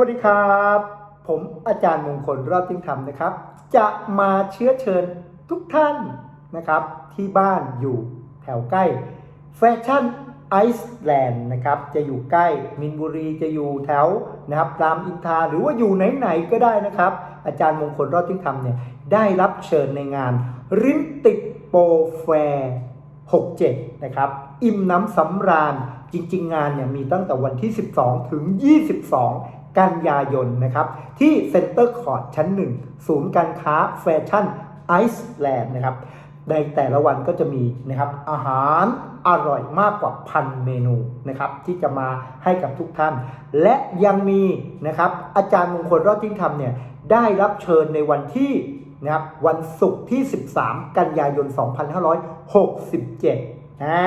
วัสดีครับ ผมอาจารย์มงคลรอดทิ้งธรรมนะครับ จะมาเชื้อเชิญทุกท่านนะครับ ที่บ้านอยู่แถวใกล้แฟชั่นไอซ์แลนด์นะครับจะอยู่ใกล้มินบุรีจะอยู่แถวนะครับรามอินทราหรือว่าอยู่ไหนๆก็ได้นะครับ อาจารย์มงคลรอดทิ้งธรรมเนี่ยได้รับเชิญในงานริมติดโปรแฟร์67 นะครับ อิ่มน้ำสำราญจริง ๆ งานเนี่ยมีตั้งแต่วันที่ 12 ถึง 22 กันยายนนะครับ ที่เซ็นเตอร์คอร์ดชั้น 1 ศูนย์การค้าแฟชั่นไอซ์แลนด์นะครับในแต่ละวันก็จะมีนะครับอาหารอร่อยมากกว่าพันเมนูนะครับที่จะมาให้กับทุกท่าน และยังมีนะครับอาจารย์มงคลรอดทิ้งธรรมเนี่ยได้รับเชิญในวันที่นะครับวันศุกร์ที่ 13 กันยายน 2567 อ่า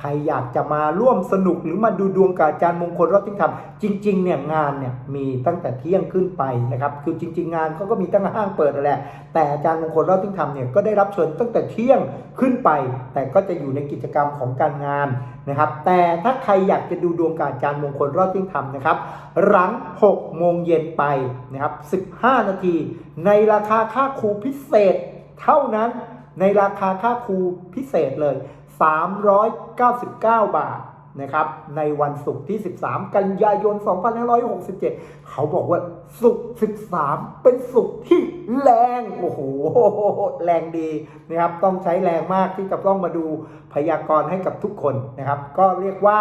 ใครอยากจะมาร่วมสนุกหรือมาดูดวงกับอาจารย์มงคลรอดทิ้งธรรมจริงๆเนี่ยงานเนี่ยมีตั้งแต่เที่ยงขึ้นไปนะครับคือจริง ๆ งานเขาก็มีตั้งแต่ห้างเปิดแหละแต่อาจารย์มงคลรอดทิ้งธรรมเนี่ยก็ได้รับเชิญตั้งแต่เที่ยงขึ้นไป แต่ก็จะอยู่ในกิจกรรมของการงานนะครับแต่ถ้าใครอยากจะดูดวงกับอาจารย์มงคลรอดทิ้งธรรมนะครับหลัง6โมงเย็นไปนะครับ15 นาที ในราคาค่าครูพิเศษเท่านั้นในราคาค่าครูพิเศษเลย 399 บาทนะครับ ในวันศุกร์ที่ 13 กันยายน 2567 เขาบอกว่าศุกร์13 เป็นศุกร์ที่แรง โอ้โห แรงดีนะครับ ต้องใช้แรงมากที่จะต้องมาดูพยากรณ์ให้กับทุกคนนะครับ ก็เรียกว่า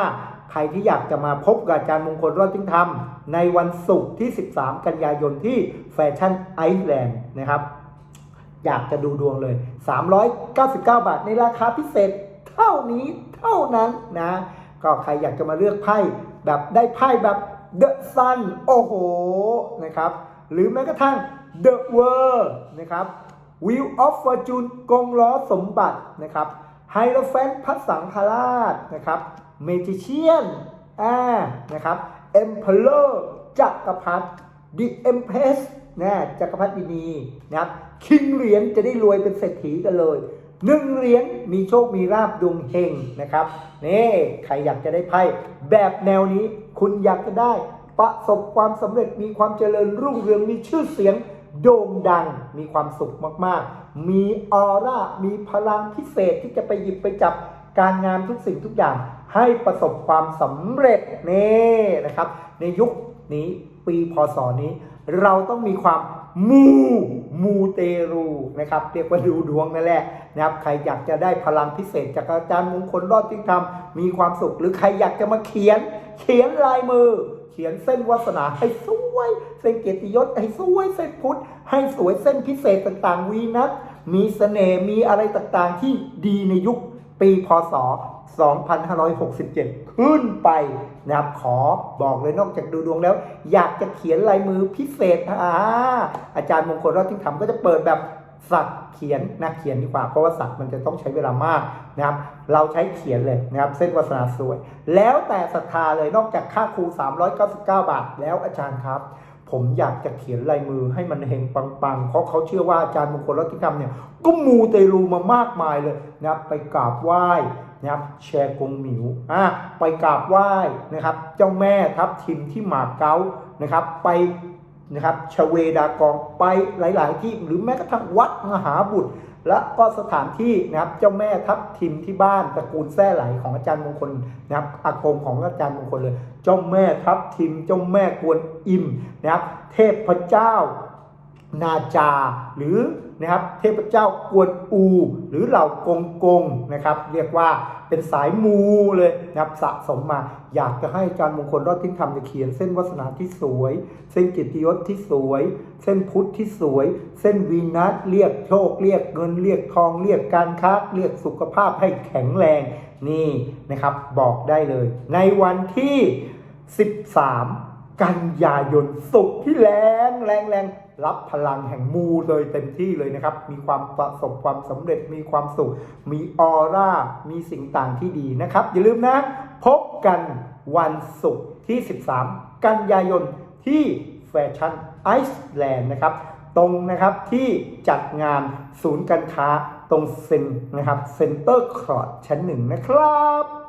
ใครที่อยากจะมาพบกับอาจารย์มงคลรอดทิ้งธรรม ในวันศุกร์ที่ 13 กันยายนที่แฟชั่นไอซ์แลนด์นะครับ อยากจะดูดวงเลย 399 บาทในราคาพิเศษ เท่านี้เท่านั้นนะ ก็ใครอยากจะมาเลือกไพ่แบบได้ไพ่แบบ The Sun โอ้โหนะครับ หรือแม้กระทั่ง The World นะครับ Wheel of Fortune กงล้อสมบัตินะครับไฮโลแฟนพัสสังฆราชนะครับเมจิเชียนอ่านะครับ Emperor จักรพรรดิ The Empress นะจักรพรรดินีนะครับคิงเหรียญจะได้รวยเป็นเศรษฐีกันเลย หนึ่งเหรียญมีโชคมีลาบดวงเฮงนะครับนี่ใครอยากจะได้ไพ่แบบแนวนี้คุณอยากจะได้ ประสบความสำเร็จมีความเจริญรุ่งเรืองมีชื่อเสียงโด่งดังมีความสุขมากๆ มีออร่า มีพลังพิเศษที่จะไปหยิบไปจับการงานทุกสิ่งทุกอย่าง ให้ประสบความสำเร็จนี่นะครับ ในยุคนี้ปีพศนี้ เราต้องมีความ มูมูเตรูนะครับเรียกว่าดูดวงนั่นแหละนะครับใครอยากจะได้พลังพิเศษจากอาจารย์มงคลรอดทิ้งธรรมมีความสุข หรือใครอยากจะมาเขียน เขียนลายมือ เขียนเส้นวาสนาให้สวยเส้นเกียรติยศให้สวยเส้นพุทธให้สวยเส้นพิเศษต่างๆวีนัสมีเสน่ห์มีอะไรต่างๆที่ดีในยุคปีพศ 2567 ขึ้นไปนะครับขอบอกเลยนอกจากดูดวงแล้ว อยากจะเขียนลายมือพิเศษอาอาจารย์มงคลรอดทิ้งธรรมก็จะเปิดแบบสักเขียนนะเขียนดีกว่าเพราะว่าสักมันจะต้องใช้เวลามากนะครับ เราใช้เขียนเลยนะครับ เส้นวาสนาสวย แล้วแต่ศรัทธาเลยนอกจากค่าครู 399 บาท แล้วอาจารย์ครับ ผมอยากจะเขียนลายมือให้มันเฮงปังๆ เพราะเขาเชื่อว่าอาจารย์มงคลรัตติกรรมเนี่ยก็มูเตลูมามากมายเลยนะครับไปกราบไหว้ นะครับแชร์กงหมิวอะไปกราบไหว้นะครับ เจ้าแม่ทับทิมที่หมาเก๊านะครับ ไปนะครับชเวดากองไปหลาย ๆ ที่หรือแม้กระทั่งวัดมหาบุตร และก็สถานที่นะครับเจ้าแม่ทับทิมที่บ้านตระกูลแท้ไหลของอาจารย์มงคลนะครับอากงของอาจารย์มงคลเลย เจ้าแม่ทับทิมเจ้าแม่กวนอิมนะครับ เทพเจ้า นาจา หรือนะครับเทพเจ้ากวนอู หรือเหล่ากงกงนะครับเรียกว่าเป็นสายมูเลยนะครับสะสมมา อยากจะให้อาจารย์มงคลรอดทิ้งธรรมจะเขียน เส้นวาสนาที่สวย เส้นกิตติยศที่สวย เส้นพุทธที่สวย เส้นวีนัสเรียกโชค เรียกเงินเรียกทองเรียกการค้าเรียกสุขภาพให้แข็งแรงนี่นะครับบอกได้เลย ในวันที่ 13 กันยายนสุขที่แรงแรงแรง รับพลังแห่งมูเลยเต็มที่เลยนะครับ มีความประสบความสำเร็จ มีความสุข มีออร่า มีสิ่งต่างที่ดีนะครับ อย่าลืมนะ พบกันวันศุกร์ที่ 13 กันยายนที่แฟชั่นไอซ์แลนด์นะครับ ตรงนะครับที่จัดงานศูนย์การค้าตรงเซ็นนะครับเซ็นเตอร์ครอดชั้นหนึ่งนะครับ